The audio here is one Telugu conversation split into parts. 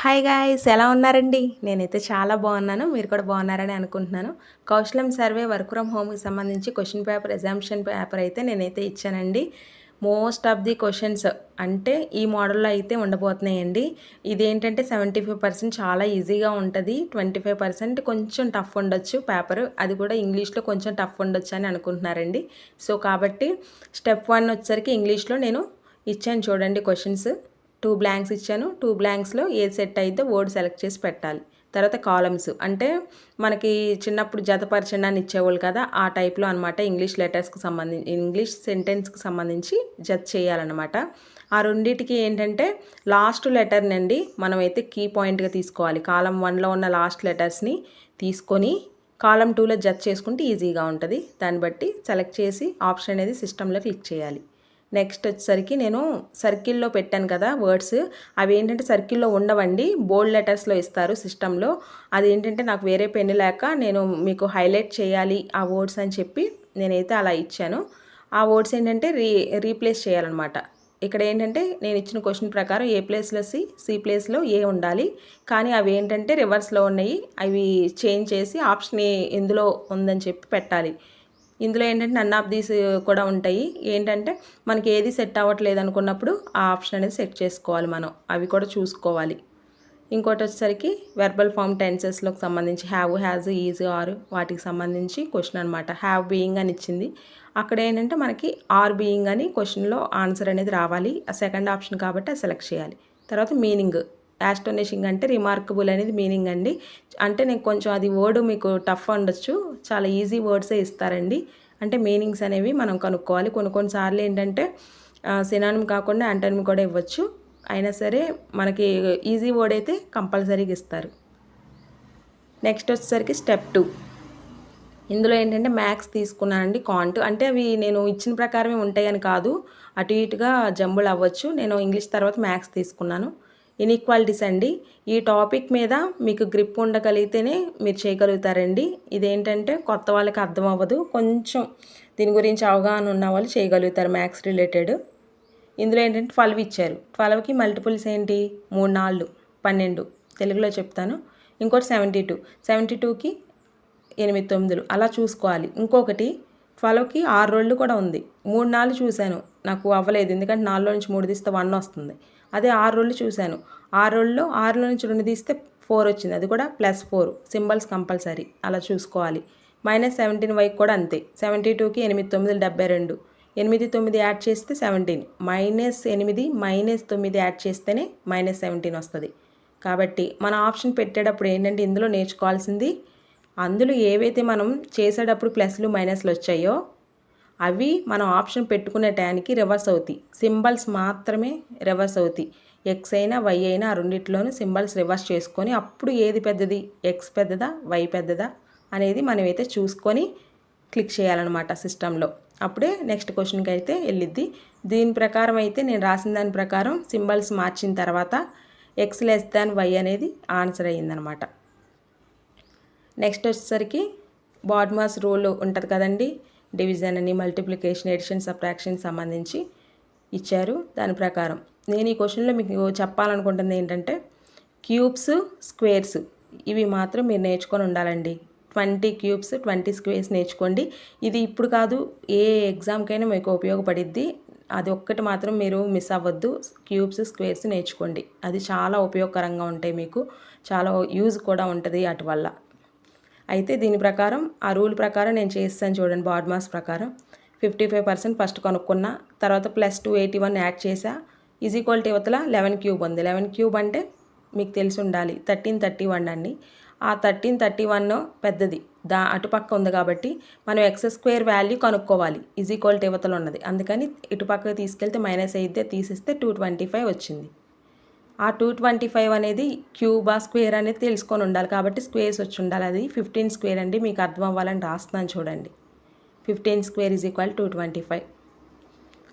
హాయ్ గాయ్స్ ఎలా ఉన్నారండి? నేనైతే చాలా బాగున్నాను. మీరు కూడా బాగున్నారని అనుకుంటున్నాను. కౌశలం సర్వే వర్క్ ఫ్రమ్ హోమ్కి సంబంధించి క్వశ్చన్ పేపర్ ఎగ్జామ్షన్ పేపర్ అయితే నేనైతే ఇచ్చానండి. మోస్ట్ ఆఫ్ ది క్వశ్చన్స్ అంటే ఈ మోడల్లో అయితే ఉండబోతున్నాయండి. ఇదేంటంటే సెవెంటీ ఫైవ్ పర్సెంట్ చాలా ఈజీగా ఉంటుంది. ట్వంటీ ఫైవ్ పర్సెంట్ కొంచెం టఫ్ ఉండొచ్చు పేపర్ అది కూడా ఇంగ్లీష్లో కొంచెం టఫ్ ఉండొచ్చు అని అనుకుంటున్నారండి. సో కాబట్టి స్టెప్ వన్ వచ్చేసరికి ఇంగ్లీష్లో నేను ఇచ్చాను చూడండి క్వశ్చన్స్ టూ బ్లాంక్స్ ఇచ్చాను. టూ బ్లాంక్స్లో ఏది సెట్ అయితే వర్డ్ సెలెక్ట్ చేసి పెట్టాలి. తర్వాత కాలమ్స్. అంటే మనకి చిన్నప్పుడు జతపరచండి ఇచ్చేవాళ్ళు కదా ఆ టైప్లో అనమాట ఇంగ్లీష్ లెటర్స్కి సంబంధించి ఇంగ్లీష్ సెంటెన్స్కి సంబంధించి జత చేయాలన్నమాట. ఆ రెండింటికి ఏంటంటే లాస్ట్ లెటర్నండి మనమైతే కీ పాయింట్గా తీసుకోవాలి. కాలం వన్లో ఉన్న లాస్ట్ లెటర్స్ని తీసుకొని కాలం టూలో జత చేసుకుంటే ఈజీగా ఉంటుంది. దాన్ని బట్టి సెలెక్ట్ చేసి ఆప్షన్ అనేది సిస్టంలో క్లిక్ చేయాలి. నెక్స్ట్ వచ్చేసరికి నేను సర్కిల్లో పెట్టాను కదా వర్డ్స్ అవి ఏంటంటే సర్కిల్లో ఉండవండి. బోల్డ్ లెటర్స్లో ఇస్తారు సిస్టంలో. అది ఏంటంటే నాకు వేరే పెన్ను లేక నేను మీకు హైలైట్ చేయాలి ఆ వర్డ్స్ అని చెప్పి నేనైతే అలా ఇచ్చాను. ఆ వర్డ్స్ ఏంటంటే రీ రీప్లేస్ చేయాలన్నమాట. ఇక్కడ ఏంటంటే నేను ఇచ్చిన క్వశ్చన్ ప్రకారం ఏ ప్లేస్లో సి సి ప్లేస్లో ఏ ఉండాలి. కానీ అవి ఏంటంటే రివర్స్లో ఉన్నాయి. అవి చేంజ్ చేసి ఆప్షన్ ఎందులో ఉందని చెప్పి పెట్టాలి. ఇందులో ఏంటంటే నన్ ఆఫ్ దీస్ కూడా ఉంటాయి. ఏంటంటే మనకి ఏది సెట్ అవ్వట్లేదు అనుకున్నప్పుడు ఆ ఆప్షన్ అనేది సెట్ చేసుకోవాలి మనం. అవి కూడా చూసుకోవాలి. ఇంకోటి వచ్చేసరికి వెర్బల్ ఫామ్ టెన్సెస్లోకి సంబంధించి హ్యావ్ హ్యాజ్ ఈజ్ ఆర్ వాటికి సంబంధించి క్వశ్చన్ అనమాట హ్యావ్ బీయింగ్ అని ఇచ్చింది. అక్కడ ఏంటంటే మనకి ఆర్ బీయింగ్ అని క్వశ్చన్లో ఆన్సర్ అనేది రావాలి. ఆ సెకండ్ ఆప్షన్ కాబట్టి సెలెక్ట్ చేయాలి. తర్వాత మీనింగ్ యాస్టోనిషింగ్ అంటే రిమార్కబుల్ అనేది మీనింగ్ అండి. అంటే నేను కొంచెం అది వర్డ్ మీకు టఫ్ ఉండొచ్చు. చాలా ఈజీ వర్డ్సే ఇస్తారండి. అంటే మీనింగ్స్ అనేవి మనం కనుక్కోవాలి. కొన్ని కొన్నిసార్లు ఏంటంటే సినానం కాకుండా అంటనిమ్ కూడా ఇవ్వచ్చు. అయినా సరే మనకి ఈజీ వర్డ్ అయితే కంపల్సరీగా ఇస్తారు. నెక్స్ట్ వచ్చేసరికి స్టెప్ టూ ఇందులో ఏంటంటే మ్యాథ్స్ తీసుకున్నానండి కాంట్ అంటే అవి నేను ఇచ్చిన ప్రకారమే ఉంటాయని కాదు. అటు ఇటుగా జంబులు అవ్వచ్చు. నేను ఇంగ్లీష్ తర్వాత మ్యాథ్స్ తీసుకున్నాను. ఇన్ఈక్వాలిటీస్ అండి. ఈ టాపిక్ మీద మీకు గ్రిప్ ఉండగలిగితేనే మీరు చేయగలుగుతారండి. ఇదేంటంటే కొత్త వాళ్ళకి అర్థం అవ్వదు కొంచెం దీని గురించి అవగాహన ఉన్న వాళ్ళు చేయగలుగుతారు మ్యాథ్స్ రిలేటెడ్ ఇందులో ఏంటంటే ట్వెల్వ్ ఇచ్చారు. ట్వెల్వ్కి మల్టిపుల్స్ ఏంటి? మూడు నాలుగు పన్నెండు. తెలుగులో చెప్తాను. ఇంకోటి సెవెంటీ టూ సెవెంటీ టూకి ఎనిమిది తొమ్మిదిలు. అలా చూసుకోవాలి. ఇంకొకటి ట్వెల్వ్కి ఆరు రోజులు కూడా ఉంది. మూడు నాలుగు చూశాను. నాకు అవ్వలేదు. ఎందుకంటే నాలుగులో నుంచి మూడు తీస్తే వన్ వస్తుంది. అదే ఆరు రోజులు చూశాను. ఆరు రోజుల్లో ఆరులో నుంచి రెండు తీస్తే ఫోర్ వచ్చింది. అది కూడా ప్లస్ ఫోర్. Symbols compulsory. అలా చూసుకోవాలి. మైనస్ సెవెంటీన్ వైకి కూడా అంతే. సెవెంటీ టూకి ఎనిమిది తొమ్మిది డెబ్బై రెండు. ఎనిమిది తొమ్మిది యాడ్ చేస్తే సెవెంటీన్. మైనస్ ఎనిమిది మైనస్ తొమ్మిది యాడ్ చేస్తేనే మైనస్ సెవెంటీన్ వస్తుంది. కాబట్టి మన ఆప్షన్ పెట్టేటప్పుడు ఏంటంటే ఇందులో నేర్చుకోవాల్సింది అందులో ఏవైతే మనం చేసేటప్పుడు ప్లస్లు మైనస్లు వచ్చాయో అవి మనం ఆప్షన్ పెట్టుకునే టైంకి రివర్స్ అవుతాయి. సింబల్స్ మాత్రమే రివర్స్ అవుతాయి. ఎక్స్ అయినా వై అయినా ఆ రెండిట్లోనూ సింబల్స్ రివర్స్ చేసుకొని అప్పుడు ఏది పెద్దది? ఎక్స్ పెద్దదా? వై పెద్దదా? అనేది మనమైతే చూసుకొని క్లిక్ చేయాలన్నమాట సిస్టంలో అప్పుడే నెక్స్ట్ క్వశ్చన్కి అయితే వెళ్ళిద్ది. దీని ప్రకారం అయితే నేను రాసిన దాని ప్రకారం సింబల్స్ మార్చిన తర్వాత ఎక్స్ లెస్ దాన్ వై అనేది ఆన్సర్ అయ్యిందనమాట నెక్స్ట్ వచ్చేసరికి బాడ్మాస్ రూల్ ఉంటుంది కదండి. డివిజన్ అని మల్టిప్లికేషన్ ఎడిషన్ సబ్ట్రాక్షన్ సంబంధించి ఇచ్చారు. దాని ప్రకారం నేను ఈ క్వశ్చన్లో మీకు చెప్పాలనుకుంటుంది ఏంటంటే క్యూబ్స్ స్క్వేర్స్ ఇవి మాత్రం మీరు నేర్చుకొని ఉండాలండి. ట్వంటీ క్యూబ్స్ ట్వంటీ స్క్వేర్స్ నేర్చుకోండి. ఇది ఇప్పుడు కాదు ఏ ఎగ్జామ్కైనా మీకు ఉపయోగపడిద్ది. అది ఒక్కటి మాత్రం మీరు మిస్ అవ్వద్దు. క్యూబ్స్ స్క్వేర్స్ నేర్చుకోండి. అది చాలా ఉపయోగకరంగా ఉంటాయి మీకు. చాలా యూజ్ కూడా ఉంటుంది అటు వల్ల అయితే దీని ప్రకారం ఆ రూల్ ప్రకారం నేను చేస్తాను చూడండి బాడ్మాస్ ప్రకారం. ఫిఫ్టీ ఫైవ్ పర్సెంట్ ఫస్ట్ కొనుక్కున్నా తర్వాత plus two eighty one add చేసా ఈజ్ ఈక్వాలిటీ ఇవతల లెవెన్ క్యూబ్ ఉంది. లెవెన్ క్యూబ్ అంటే మీకు తెలిసి ఉండాలి థర్టీన్ థర్టీ వన్ అండి. ఆ థర్టీన్ థర్టీ వన్ పెద్దది. దా అటుపక్క ఉంది కాబట్టి మనం ఎక్స్ స్క్వేర్ వాల్యూ కనుక్కోవాలి. ఈజ్ ఈక్వాలిటీ ఇవతలు ఉన్నది. అందుకని ఇటుపక్కకి తీసుకెళ్తే మైనస్ అయితే తీసిస్తే టూ ట్వంటీ ఫైవ్ వచ్చింది. ఆ టూ ట్వంటీ ఫైవ్ అనేది క్యూబా స్క్వేర్ అనేది తెలుసుకొని ఉండాలి. కాబట్టి స్క్వేర్స్ వచ్చి ఉండాలి. అది ఫిఫ్టీన్ స్క్వేర్ అండి. మీకు అర్థం అవ్వాలని రాస్తున్నాను చూడండి. Fifteen square is equal two twenty five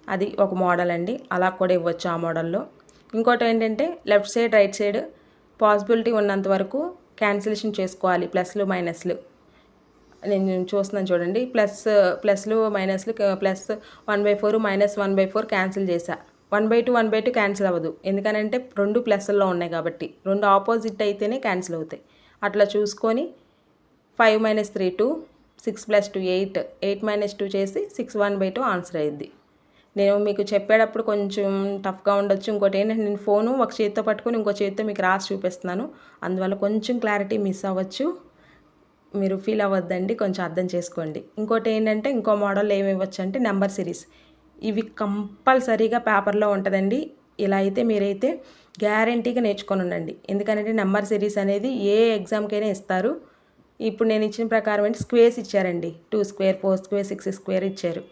అది ఒక మోడల్ అండి. అలా కూడా ఇవ్వచ్చు ఆ మోడల్లో. ఇంకోటి ఏంటంటే left side right side possibility ఉన్నంత వరకు క్యాన్సిలేషన్ చేసుకోవాలి. ప్లస్లు మైనస్లు. నేను చూస్తున్నాను చూడండి. ప్లస్ ప్లస్లు మైనస్లు plus one by four minus one by four cancel చేశాను one by two one by two cancel అవ్వదు. ఎందుకనంటే రెండు ప్లస్ల్లో ఉన్నాయి కాబట్టి. రెండు ఆపోజిట్ అయితేనే క్యాన్సిల్ అవుతాయి. అట్లా చూసుకొని five minus three two six plus two eight eight minus two చేసి six one by two answer అయ్యింది నేను మీకు చెప్పేటప్పుడు కొంచెం టఫ్గా ఉండొచ్చు. ఇంకోటి ఏంటంటే నేను ఫోను ఒక చేతితో పట్టుకొని ఇంకో చేతితో మీకు రాసి చూపిస్తున్నాను. అందువల్ల కొంచెం క్లారిటీ మిస్ అవ్వచ్చు. మీరు ఫీల్ అవ్వద్దండి. కొంచెం అర్థం చేసుకోండి. ఇంకోటి ఏంటంటే ఇంకో మోడల్ ఏమి ఇవ్వచ్చు అంటే నెంబర్ సిరీస్. ఇవి కంపల్సరీగా పేపర్లో ఉంటుందండి. ఇలా అయితే మీరైతే గ్యారంటీగా నేర్చుకొని ఉండండి. ఎందుకంటే నెంబర్ సిరీస్ అనేది ఏ ఎగ్జామ్కైనా ఇస్తారు. ఇప్పుడు నేను ఇచ్చిన ప్రకారం అంటే స్క్వేర్స్ ఇచ్చారండి. Two square four square six square ఇచ్చారు.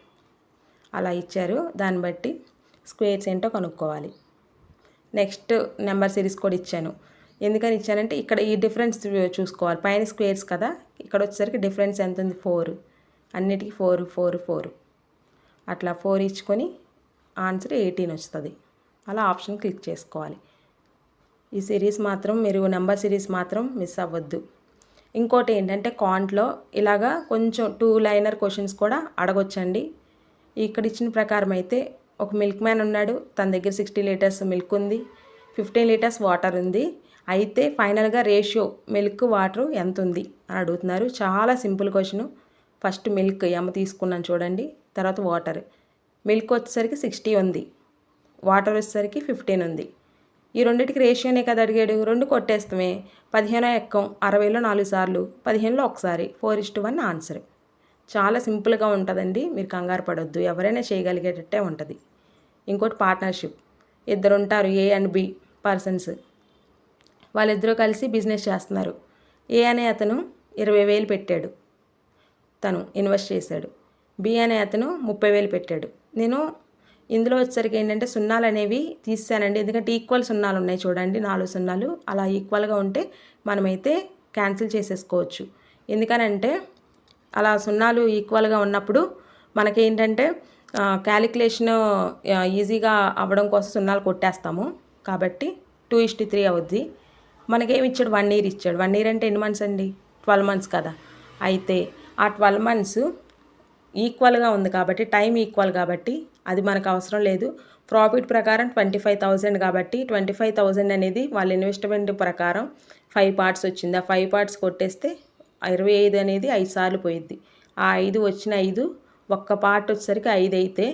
అలా ఇచ్చారు. దాన్ని బట్టి స్క్వేర్స్ ఏంటో కనుక్కోవాలి. నెక్స్ట్ నెంబర్ సిరీస్ కూడా ఇచ్చాను. ఎందుకని ఇచ్చానంటే ఇక్కడ ఈ డిఫరెన్స్ చూసుకోవాలి. పైన స్క్వేర్స్ కదా. ఇక్కడ వచ్చేసరికి డిఫరెన్స్ ఎంత ఉంది? ఫోర్. అన్నిటికీ ఫోర్ ఫోర్ ఫోర్. అట్లా ఫోర్ ఇచ్చుకొని ఆన్సర్ ఎయిటీన్ వస్తుంది. అలా ఆప్షన్ క్లిక్ చేసుకోవాలి. ఈ సిరీస్ మాత్రం మీరు నెంబర్ సిరీస్ మాత్రం మిస్ అవ్వద్దు. ఇంకోటి ఏంటంటే కాంట్లో ఇలాగా కొంచెం టూ లైనర్ క్వశ్చన్స్ కూడా అడగొచ్చండి. ఇక్కడ ఇచ్చిన ప్రకారం అయితే ఒక మిల్క్ మ్యాన్ ఉన్నాడు తన దగ్గర సిక్స్టీ లీటర్స్ మిల్క్ ఉంది ఫిఫ్టీన్ లీటర్స్ వాటర్ ఉంది. అయితే ఫైనల్గా రేషియో మిల్క్ వాటర్ ఎంత ఉంది అని అడుగుతున్నారు. చాలా సింపుల్ క్వశ్చన్ ఫస్ట్ మిల్క్ ఎమ్మ తీసుకున్నాను చూడండి. తర్వాత వాటర్. మిల్క్ వచ్చేసరికి సిక్స్టీ ఉంది. వాటర్ వచ్చేసరికి ఫిఫ్టీన్ ఉంది. ఈ రెండింటికి రేషియోనే కదా అడిగాడు? రెండు కొట్టేస్తామే. పదిహేనో ఎక్కం? అరవైలో నాలుగు సార్లు. పదిహేనులో ఒకసారి. ఫోర్ ఇస్టు వన్ ఆన్సర్ చాలా సింపుల్గా ఉంటుందండి. మీరు కంగారు పడొద్దు. ఎవరైనా చేయగలిగేటట్టే ఉంటుంది. ఇంకోటి పార్ట్నర్షిప్ ఇద్దరు ఉంటారు ఏ అండ్ బి పర్సన్స్ వాళ్ళిద్దరూ కలిసి బిజినెస్ చేస్తున్నారు. ఏ అనే అతను ఇరవై వేలు పెట్టాడు. తను ఇన్వెస్ట్ చేశాడు. బి అనే అతను ముప్పై వేలు పెట్టాడు. నేను ఇందులో వచ్చేసరికి ఏంటంటే సున్నాలు అనేవి తీసానండి ఎందుకంటే ఈక్వల్ సున్నాలు ఉన్నాయి చూడండి నాలుగు సున్నాలు. అలా ఈక్వల్గా ఉంటే మనమైతే క్యాన్సిల్ చేసేసుకోవచ్చు. ఎందుకనంటే అలా సున్నాలు ఈక్వల్గా ఉన్నప్పుడు మనకేంటంటే క్యాలిక్యులేషన్ ఈజీగా అవ్వడం కోసం సున్నాలు కొట్టేస్తాము. కాబట్టి టూ ఇస్టీ త్రీ అవుద్ది. మనకేమి ఇచ్చాడు? వన్ ఇయర్ ఇచ్చాడు. వన్ ఇయర్ అంటే ఎన్ని మంత్స్ అండి? ట్వెల్వ్ మంత్స్ కదా. అయితే ఆ ట్వెల్వ్ మంత్స్ ఈక్వల్గా ఉంది కాబట్టి టైం ఈక్వల్ కాబట్టి అది మనకు అవసరం లేదు. ప్రాఫిట్ ప్రకారం ట్వంటీ ఫైవ్ థౌజండ్ కాబట్టి ట్వంటీ ఫైవ్ థౌజండ్ అనేది వాళ్ళ ఇన్వెస్ట్మెంట్ ప్రకారం ఫైవ్ పార్ట్స్ వచ్చింది. ఆ ఫైవ్ పార్ట్స్ కొట్టేస్తే ఇరవై ఐదు అనేది ఐదు సార్లు పోయిద్ది. ఆ ఐదు వచ్చిన ఐదు ఒక్క పార్ట్ వచ్చేసరికి ఐదు అయితే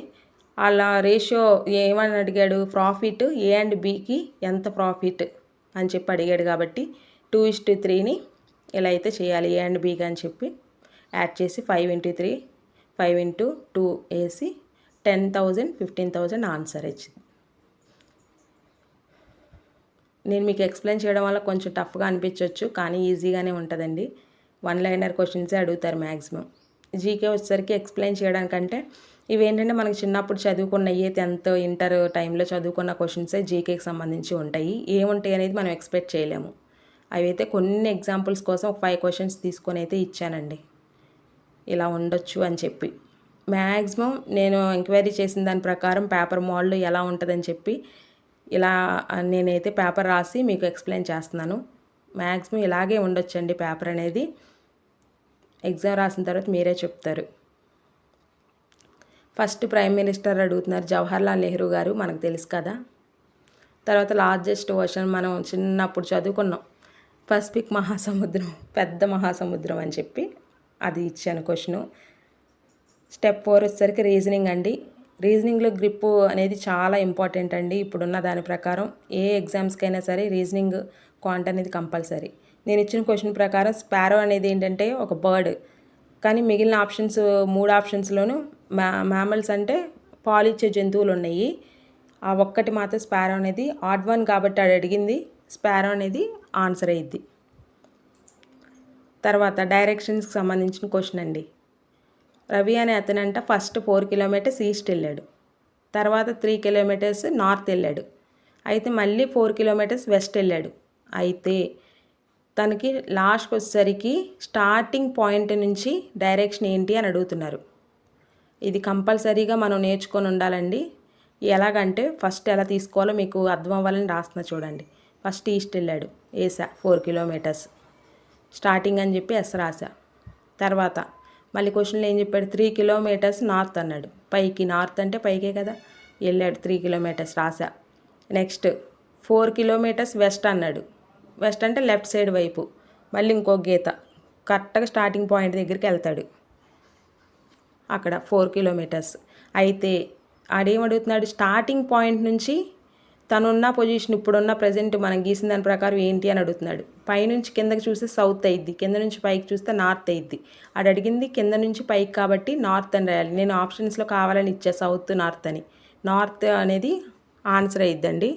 అలా రేషియో ఏమని అడిగాడు? ప్రాఫిట్ ఏ అండ్ బికి ఎంత ప్రాఫిట్ అని చెప్పి అడిగాడు కాబట్టి టూ ఇస్ టు త్రీని ఇలా అయితే చేయాలి. ఏ అండ్ బీకి అని చెప్పి యాడ్ చేసి five into three five into two వేసి ten thousand fifteen thousand answer వచ్చింది నేను మీకు ఎక్స్ప్లెయిన్ చేయడం వల్ల కొంచెం టఫ్గా అనిపించవచ్చు కానీ ఈజీగానే ఉంటుందండి. వన్ లైనర్ క్వశ్చన్సే అడుగుతారు మ్యాక్సిమం జీకే వచ్చేసరికి ఎక్స్ప్లెయిన్ చేయడానికంటే ఇవి ఏంటంటే మనకి చిన్నప్పుడు చదువుకున్న ఏ టెన్త్ ఇంటర్ టైంలో చదువుకున్న క్వశ్చన్సే జీకేకి సంబంధించి ఉంటాయి. ఏముంటాయి అనేది మనం ఎక్స్పెక్ట్ చేయలేము. అవి అయితే కొన్ని ఎగ్జాంపుల్స్ కోసం ఒక ఫైవ్ క్వశ్చన్స్ తీసుకొని అయితే ఇచ్చానండి. ఇలా ఉండొచ్చు అని చెప్పి. మ్యాక్సిమం నేను ఎంక్వైరీ చేసిన దాని ప్రకారం పేపర్ మోడల్ ఎలా ఉంటుందని చెప్పి ఇలా నేనైతే పేపర్ రాసి మీకు ఎక్స్ప్లెయిన్ చేస్తున్నాను. మ్యాక్సిమం ఇలాగే ఉండొచ్చండి పేపర్ అనేది. ఎగ్జామ్ రాసిన తర్వాత మీరే చెప్తారు. ఫస్ట్ ప్రైమ్ మినిస్టర్ అడుగుతున్నారు జవహర్లాల్ నెహ్రూ గారు మనకు తెలుసు కదా? తర్వాత లార్జెస్ట్ ఓషన్ మనం చిన్నప్పుడు చదువుకున్నాం. పసిఫిక్ మహాసముద్రం పెద్ద మహాసముద్రం అని చెప్పి. అది ఇచ్చాను క్వశ్చను. స్టెప్ ఫోర్ వచ్చేసరికి రీజనింగ్ అండి. రీజనింగ్లో గ్రిప్ అనేది చాలా ఇంపార్టెంట్ అండి. ఇప్పుడున్న దాని ప్రకారం ఏ ఎగ్జామ్స్కైనా సరే రీజనింగ్ క్వాంట్ అనేది కంపల్సరీ. నేను ఇచ్చిన క్వశ్చన్ ప్రకారం స్పారో అనేది ఏంటంటే ఒక బర్డ్. కానీ మిగిలిన ఆప్షన్స్ మూడు ఆప్షన్స్లోనూ మ్యా మ్యామల్స్ అంటే పాలిచ్చే జంతువులు ఉన్నాయి. ఆ ఒక్కటి మాత్రం స్పారో అనేది ఆడ్ వన్ కాబట్టి అది అడిగింది. స్పారో అనేది ఆన్సర్ అయ్యిద్ది. తర్వాత డైరెక్షన్స్కి సంబంధించిన క్వశ్చన్ అండి. రవి అనే అతనంట ఫస్ట్ ఫోర్ కిలోమీటర్స్ ఈస్ట్ వెళ్ళాడు. తర్వాత త్రీ కిలోమీటర్స్ నార్త్ వెళ్ళాడు. అయితే మళ్ళీ ఫోర్ కిలోమీటర్స్ వెస్ట్ వెళ్ళాడు. అయితే తనకి లాస్ట్కి వచ్చేసరికి స్టార్టింగ్ పాయింట్ నుంచి డైరెక్షన్ ఏంటి అని అడుగుతున్నారు. ఇది కంపల్సరీగా మనం నేర్చుకొని ఉండాలండి. ఎలాగంటే ఫస్ట్ ఎలా తీసుకోవాలో మీకు అర్థం అవ్వాలని రాస్తున్నా చూడండి. ఫస్ట్ ఈస్ట్ వెళ్ళాడు. ఏసా ఫోర్ కిలోమీటర్స్ స్టార్టింగ్ అని చెప్పి ఎస్ రాశా. తర్వాత మళ్ళీ క్వశ్చన్లో ఏం చెప్పాడు? త్రీ కిలోమీటర్స్ నార్త్ అన్నాడు. పైకి నార్త్ అంటే పైకే కదా? వెళ్ళాడు త్రీ కిలోమీటర్స్ రాశా. నెక్స్ట్ ఫోర్ కిలోమీటర్స్ వెస్ట్ అన్నాడు. వెస్ట్ అంటే లెఫ్ట్ సైడ్ వైపు. మళ్ళీ ఇంకో గీత. కరెక్ట్గా స్టార్టింగ్ పాయింట్ దగ్గరికి వెళ్తాడు. అక్కడ ఫోర్ కిలోమీటర్స్. అయితే ఆడేమడుగుతున్నాడు స్టార్టింగ్ పాయింట్ నుంచి తనున్న పొజిషన్ ఇప్పుడున్న ప్రజెంట్ మనం గీసిన దాని ప్రకారం ఏంటి అని అడుగుతున్నాడు. పైనుంచి కిందకి చూస్తే సౌత్ అయింది కింద నుంచి పైకి చూస్తే నార్త్ అయింది ఆడు అడిగింది కింద నుంచి పైకి కాబట్టి నార్త్ అని రాయాలి. నేను ఆప్షన్స్లో కావాలని ఇచ్చా సౌత్ నార్త్ అని. నార్త్ అనేది ఆన్సర్ అయ్యిద్దండి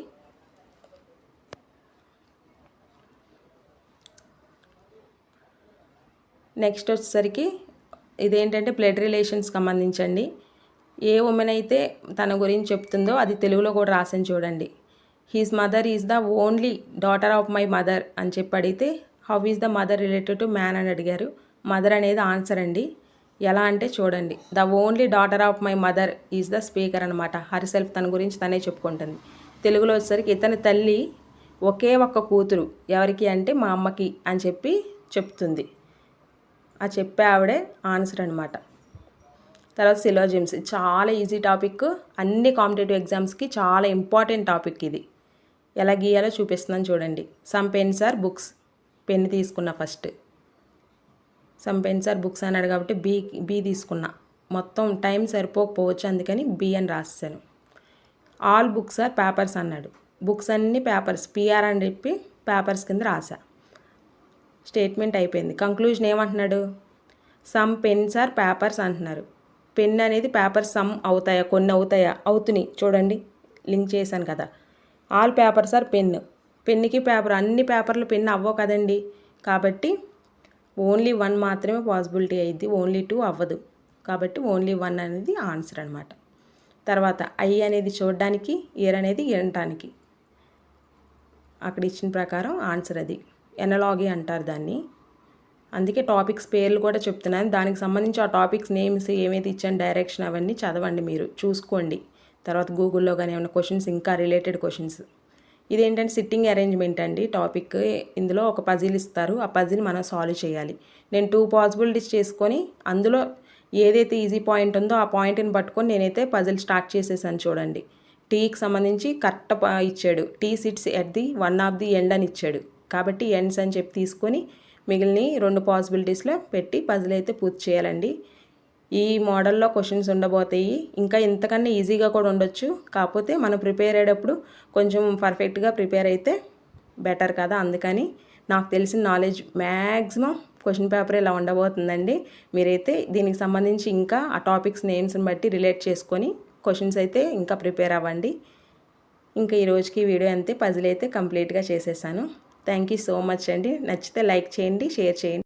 నెక్స్ట్ వచ్చేసరికి ఇదేంటంటే బ్లడ్ రిలేషన్స్ సంబంధించండి. ఏ ఉమెన్ అయితే తన గురించి చెప్తుందో అది తెలుగులో కూడా రాసని చూడండి. His mother is the only daughter of my mother అని చెప్పి అడిగితే how is the mother related to man అని అడిగారు. మదర్ అనేది ఆన్సర్ అండి. ఎలా అంటే చూడండి. The only daughter of my mother is the speaker అనమాట హరి సెల్ఫ్ తన గురించి తనే చెప్పుకుంటుంది. తెలుగులో వచ్చేసరికి ఇతని తల్లి ఒకే ఒక్క కూతురు. ఎవరికి అంటే మా అమ్మకి అని చెప్పి చెప్తుంది. ఆ చెప్పే ఆవిడే ఆన్సర్ అనమాట తర్వాత సిలోజిమ్స్ చాలా ఈజీ టాపిక్ అన్ని కాంపిటేటివ్ ఎగ్జామ్స్కి చాలా ఇంపార్టెంట్ టాపిక్ ఇది. ఎలా గీయాలో చూపిస్తున్నాను చూడండి. Some pens are books pen తీసుకున్నా first some pens are books అన్నాడు కాబట్టి బీ బీ తీసుకున్నా. మొత్తం టైం సరిపోకపోవచ్చు అందుకని బి అని రాస్తాను ఆల్ బుక్స్ ఆర్ పేపర్స్ అన్నాడు. బుక్స్ అన్ని పేపర్స్ పిఆర్ అని చెప్పి పేపర్స్ కింద రాశా. స్టేట్మెంట్ అయిపోయింది. కంక్లూజన్ ఏమంటున్నాడు? సమ్ పెన్స్ ఆర్ పేపర్స్ అంటున్నారు. పెన్ అనేది పేపర్ సమ్ అవుతాయా? కొన్ని అవుతాయా? అవుతున్నాయి. చూడండి. లింక్ చేశాను కదా. All papers are pen. పెన్నుకి paper అన్ని పేపర్లు పెన్ అవ్వవు కదండి. కాబట్టి ఓన్లీ వన్ మాత్రమే పాసిబిలిటీ అయ్యిద్ది ఓన్లీ టూ అవ్వదు. కాబట్టి ఓన్లీ వన్ అనేది ఆన్సర్ అనమాట తర్వాత ఐ అనేది చూడడానికి ఇయర్ అనేది వినటానికి. అక్కడ ఇచ్చిన ప్రకారం ఆన్సర్ అది. ఎనలాగీ అంటారు దాన్ని. అందుకే టాపిక్స్ పేర్లు కూడా చెప్తున్నాను. దానికి సంబంధించి ఆ టాపిక్స్ నేమ్స్ ఏమైతే ఇచ్చాను డైరెక్షన్ అవన్నీ చదవండి మీరు. చూసుకోండి. తర్వాత గూగుల్లో కానీ ఏమైనా క్వశ్చన్స్ ఇంకా రిలేటెడ్ క్వశ్చన్స్. ఇదేంటంటే సిట్టింగ్ అరేంజ్మెంట్ అండి. టాపిక్ ఇందులో ఒక పజిల్ ఇస్తారు. ఆ పజిల్ మనం సాల్వ్ చేయాలి. నేను టూ పాసిబిలిటీస్ చేసుకొని అందులో ఏదైతే ఈజీ పాయింట్ ఉందో ఆ పాయింట్ని పట్టుకొని నేనైతే పజిల్ స్టార్ట్ చేసేసాను చూడండి. టీకి సంబంధించి కరెక్ట్ ఇచ్చాడు. T sits at the one of the end అని ఇచ్చాడు. కాబట్టి ఎండ్స్ అని చెప్పి తీసుకొని మిగిలిన రెండు పాసిబిలిటీస్లో పెట్టి పజిల్ అయితే పూర్తి చేయాలండి. ఈ మోడల్లో క్వశ్చన్స్ ఉండబోతాయి. ఇంకా ఇంతకన్నా ఈజీగా కూడా ఉండొచ్చు. కాకపోతే మనం ప్రిపేర్ అయ్యేటప్పుడు కొంచెం పర్ఫెక్ట్గా ప్రిపేర్ అయితే బెటర్ కదా. అందుకని నాకు తెలిసిన నాలెడ్జ్ మ్యాక్సిమం క్వశ్చన్ పేపర్ ఇలా ఉండబోతుందండి. మీరైతే దీనికి సంబంధించి ఇంకా ఆ టాపిక్స్ నేమ్స్ని బట్టి రిలేట్ చేసుకొని క్వశ్చన్స్ అయితే ఇంకా ప్రిపేర్ అవ్వండి. ఇంకా ఈ రోజుకి వీడియో అంతే. పజిల్ అయితే కంప్లీట్గా చేసేసాను. థ్యాంక్ యూ సో మచ్ అండి. నచ్చితే లైక్ చేయండి షేర్ చేయండి.